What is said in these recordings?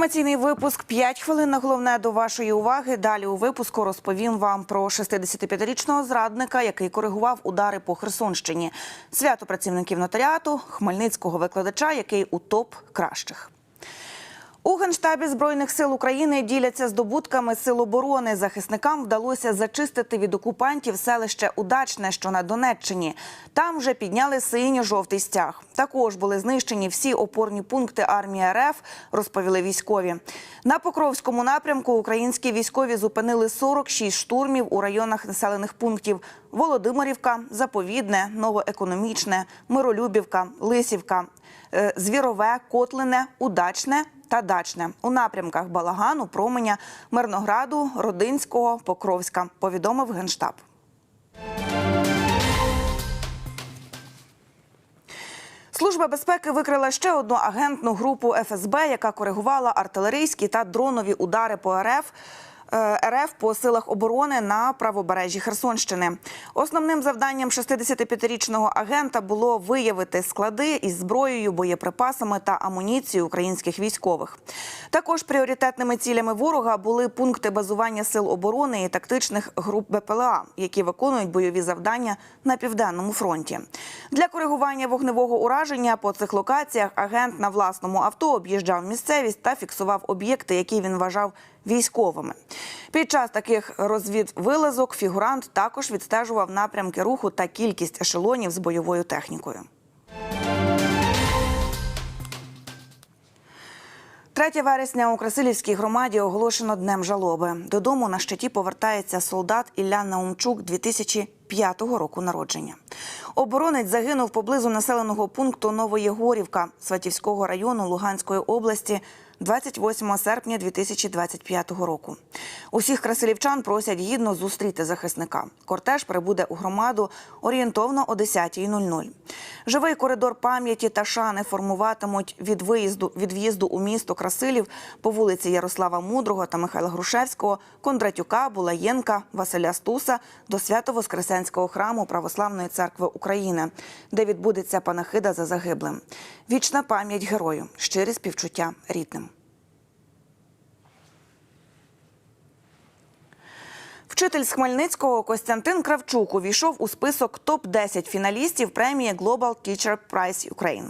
Інформаційний випуск «5 хвилин на головне до вашої уваги. Далі у випуску розповім вам про 65-річного зрадника, який коригував удари по Херсонщині, свято працівників нотаріату, хмельницького викладача, який у топ кращих. У генштабі збройних сил України діляться здобутками сил оборони. Захисникам вдалося зачистити від окупантів селище Удачне, що на Донеччині. Там вже підняли синьо-жовтий стяг. Також були знищені всі опорні пункти армії РФ, розповіли військові. На Покровському напрямку українські військові зупинили 46 штурмів у районах населених пунктів: Володимирівка, Заповідне, Новоекономічне, Миролюбівка, Лисівка, е, Звірове, Котлине, Удачне та Дачне у напрямках Балагану, Променя, Мирнограду, Родинського, Покровська. Повідомив генштаб. Служба безпеки викрила ще одну агентну групу ФСБ, яка коригувала артилерійські та дронові удари по РФ. Е, РФ по силах оборони на правобережжі Херсонщини. Основним завданням 65-річного агента було виявити склади із зброєю, боєприпасами та амуніцією українських військових. Також пріоритетними цілями ворога були пункти базування сил оборони і тактичних груп БПЛА, які виконують бойові завдання на південному фронті. Для коригування вогневого ураження по цих локаціях агент на власному авто об'їжджав місцевість та фіксував об'єкти, які він вважав військовими. Під час таких розвідвилазок фігурант також відстежував напрямки руху та кількість ешелонів з бойовою технікою. 3 вересня у Красилівській громаді оголошено днем жалоби. Додому на щиті повертається солдат Ілля Наумчук 2005 року народження. Оборонець загинув поблизу населеного пункту Новоєгорівка Сватівського району Луганської області 28 серпня 2025 року. Усіх красилівчан просять гідно зустріти захисника. Кортеж прибуде у громаду орієнтовно о 10.00. Живий коридор пам'яті та шани формуватимуть від виїзду від в'їзду у місто Красилів по вулиці Ярослава Мудрого та Михайла Грушевського, Кондратюка, Булаєнка, Василя Стуса до Свято-Воскресенського храму Православної церкви України, де відбудеться панахида за загиблим. Вічна пам'ять герою, щирі співчуття рідним. Вчитель з Хмельницького Костянтин Кравчук увійшов у список топ 10 фіналістів премії Global Teacher Prize Ukraine,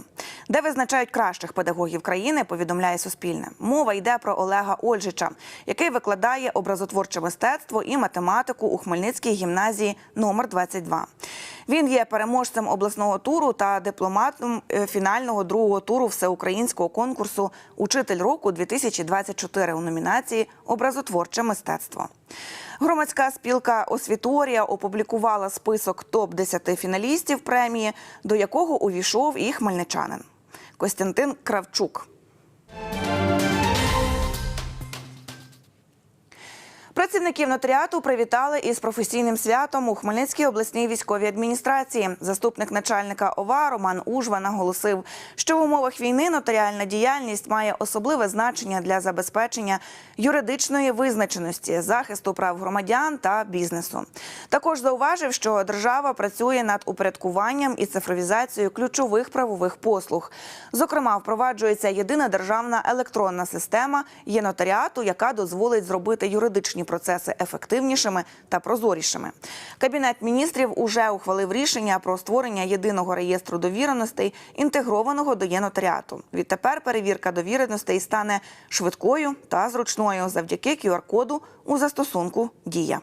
де визначають кращих педагогів країни. Повідомляє Суспільне. Мова йде про Олега Ольжича, який викладає образотворче мистецтво і математику у Хмельницькій гімназії номер 22. Він є переможцем обласного туру та дипломатом е, фінального другого туру всеукраїнського конкурсу Учитель року 2024 у номінації Образотворче мистецтво. Громадська спілка Освіторія опублікувала список топ 10 фіналістів премії, до якого увійшов і хмельничанин Костянтин Кравчук. Працівників нотаріату привітали із професійним святом у Хмельницькій обласній військовій адміністрації. Заступник начальника ОВА Роман Ужва наголосив, що в умовах війни нотаріальна діяльність має особливе значення для забезпечення юридичної визначеності, захисту прав громадян та бізнесу. Також зауважив, що держава працює над упорядкуванням і цифровізацією ключових правових послуг. Зокрема, впроваджується єдина державна електронна система є нотаріату, яка дозволить зробити юридичні процеси ефективнішими та прозорішими. Кабінет міністрів уже ухвалив рішення про створення єдиного реєстру довіреностей, інтегрованого до є-нотаріату. Відтепер перевірка довіреностей стане швидкою та зручною завдяки QR-коду у застосунку Дія.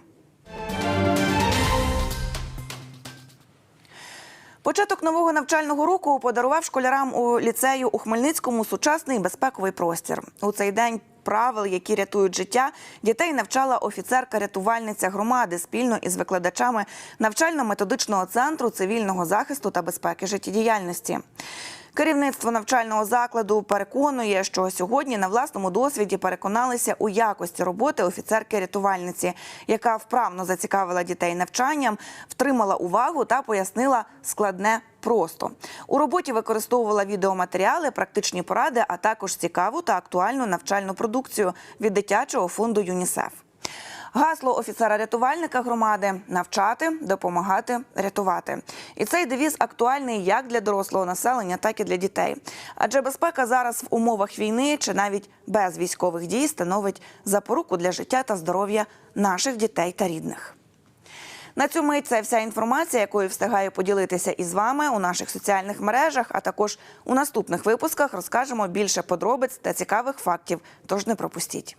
Початок нового навчального року подарував школярам у ліцею у Хмельницькому сучасний безпековий простір. У цей день правил, які рятують життя, дітей навчала офіцерка-рятувальниця громади спільно із викладачами навчально-методичного центру цивільного захисту та безпеки життєдіяльності. Керівництво навчального закладу переконує, що сьогодні на власному досвіді переконалися у якості роботи офіцерки-рятувальниці, яка вправно зацікавила дітей навчанням, втримала увагу та пояснила складне просто. У роботі використовувала відеоматеріали, практичні поради, а також цікаву та актуальну навчальну продукцію від дитячого фонду ЮНІСЕФ. Гасло офіцера-рятувальника громади навчати, допомагати, рятувати. І цей девіз актуальний як для дорослого населення, так і для дітей. Адже безпека зараз в умовах війни чи навіть без військових дій становить запоруку для життя та здоров'я наших дітей та рідних. На цю мить це вся інформація, якою встигаю поділитися із вами у наших соціальних мережах. А також у наступних випусках розкажемо більше подробиць та цікавих фактів. Тож не пропустіть.